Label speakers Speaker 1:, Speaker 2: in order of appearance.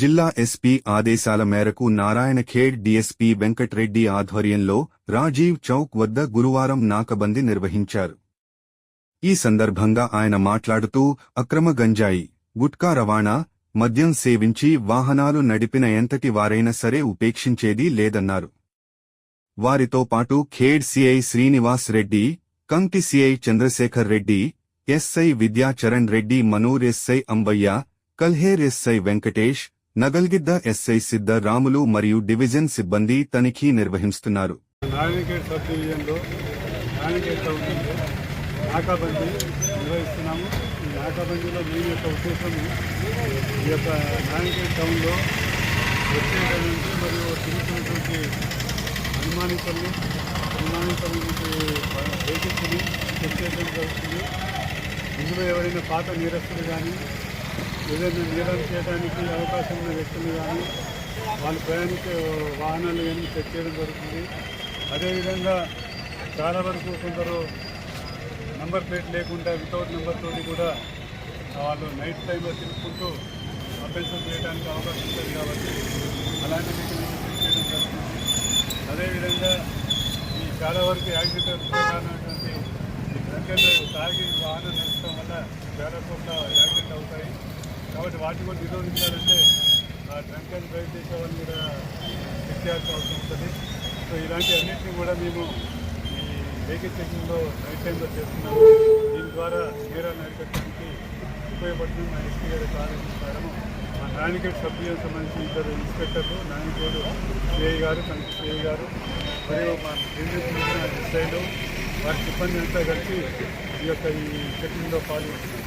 Speaker 1: జిల్లా ఎస్పీ ఆదేశాల మేరకు నారాయణఖేడ్ డీఎస్పీ వెంకట్రెడ్డి ఆధ్వర్యంలో రాజీవ్ చౌక్ వద్ద గురువారం నాకబందీ నిర్వహించారు. ఈ సందర్భంగా ఆయన మాట్లాడుతూ అక్రమ గంజాయి గుట్కా రవాణా మద్యం సేవించి వాహనాలు నడిపిన ఎంతటి వారైనా సరే ఉపేక్షించేది లేదన్నారు. వారితో పాటు Khed CI Srinivas Reddy Kanki CI Chandrashekar Reddy SI Vidyacharan Reddy Manoor SI Ambaiah Kalher SI Venkatesh Nagalgidda SI Siddha Ramulu మరియు డివిజన్ సిబ్బంది తనిఖీ నిర్వహిస్తున్నారు.
Speaker 2: నాకాబందీ నిర్వహిస్తున్నాము. ఈ నాకాబందీలో మేము యొక్క ఉద్దేశము ఈ యొక్క నారాయణఖేడ్ టౌన్లో వచ్చేటటువంటి మరియు తిరుగుతున్నటువంటి అనుమానితుల్ని అనుమానితులకి వెహికల్స్ని చెక్ చేయడం జరుగుతుంది ఇందులో ఎవరైనా పాత నేరస్తులు కానీ ఏదైనా నేరాలు చేయడానికి అవకాశం ఉన్న వ్యక్తులు కానీ వాళ్ళు ప్రయాణించే వాహనాలు కానీ సెట్ చేయడం జరుగుతుంది. అదేవిధంగా చాలా వరకు కొందరు నెంబర్ ప్లేట్ లేకుండా వితౌట్ నెంబర్ తోటి కూడా వాళ్ళు నైట్ టైంలో తిరుగుకుంటూ అఫెన్సెస్ చేయడానికి అవకాశం ఉంటుంది కాబట్టి అలాంటి వ్యక్తులను చెక్ చేయడం జరుగుతుంది. అదేవిధంగా ఈ చాలా వరకు యాక్సిడెంట్ కారణమైనటువంటి ఈ తాగి వాహనం నడపడం వల్ల చాలా చోట్ల యాక్సిడెంట్ అవుతాయి. కాబట్టి వాటిని కూడా నిరోధించాలంటే ఆ డ్రంక్ అండ్ డ్రైవ్ చేసే వాళ్ళని కూడా చెక్ అవసరం ఉంటుంది. సో ఇలాంటి అన్నింటినీ కూడా మేము ఈ వెహికల్ చెకింగ్లో నైట్ టైంలో చేస్తున్నాము. దీని ద్వారా నేరాలను అరికట్టడానికి ఉపయోగపడుతుంది. మా ఎస్పీ గారి ఆదేశిస్తారము మా నాయనగేట్ సభ్యులకు సంబంధించి ఇద్దరు ఇన్స్పెక్టర్లు నాయనగేడు సిఐ గారు కనక సిఐ గారు మరియు మా డివిజన్ ఎస్ఐలు వారి సిబ్బంది అంతా కలిసి ఈ యొక్క ఈ చెకింగ్లో పాల్గొంటున్నారు